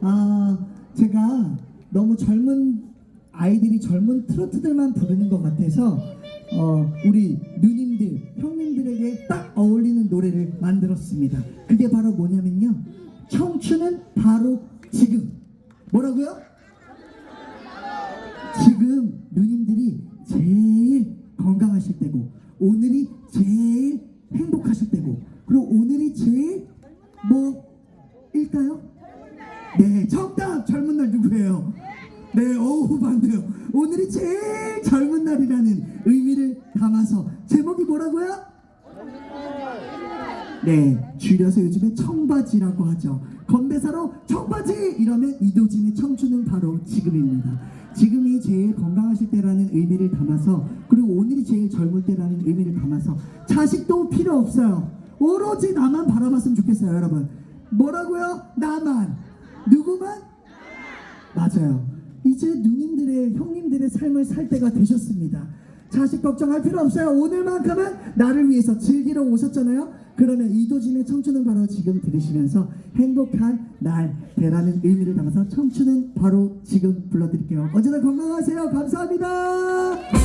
아 제가 너무 젊은 아이들이 젊은 트로트들만 부르는 것 같아서 어 우리 누님들 형님들에게 딱 어울리는 노래를 만들었습니다. 그게 바로 뭐냐면요. 청춘은 바로 지금. 뭐라고요? 지금 누님들이 제일 건강하실 때고 오늘이 제일 행복하실 때고 그리고 오늘이 제일 뭐일까요? 맞네요 오늘이 제일 젊은 날이라는 의미를 담아서 제목이 뭐라고요? 네, 줄여서 요즘에 청바지라고 하죠. 건배사로 청바지 이러면 이도진의 청춘은 바로 지금입니다. 지금이 제일 건강하실 때라는 의미를 담아서 그리고 오늘이 제일 젊을 때라는 의미를 담아서 자식도 필요 없어요. 오로지 나만 바라봤으면 좋겠어요, 여러분. 뭐라고요? 나만. 누구만? 맞아요. 이제 누님들의 형님들의 삶을 살 때가 되셨습니다. 자식 걱정할 필요 없어요. 오늘만큼은 나를 위해서 즐기러 오셨잖아요. 그러면 이도진의 청춘은 바로 지금 들으시면서 행복한 날 되라는 의미를 담아서 청춘은 바로 지금 불러드릴게요. 언제나 건강하세요. 감사합니다.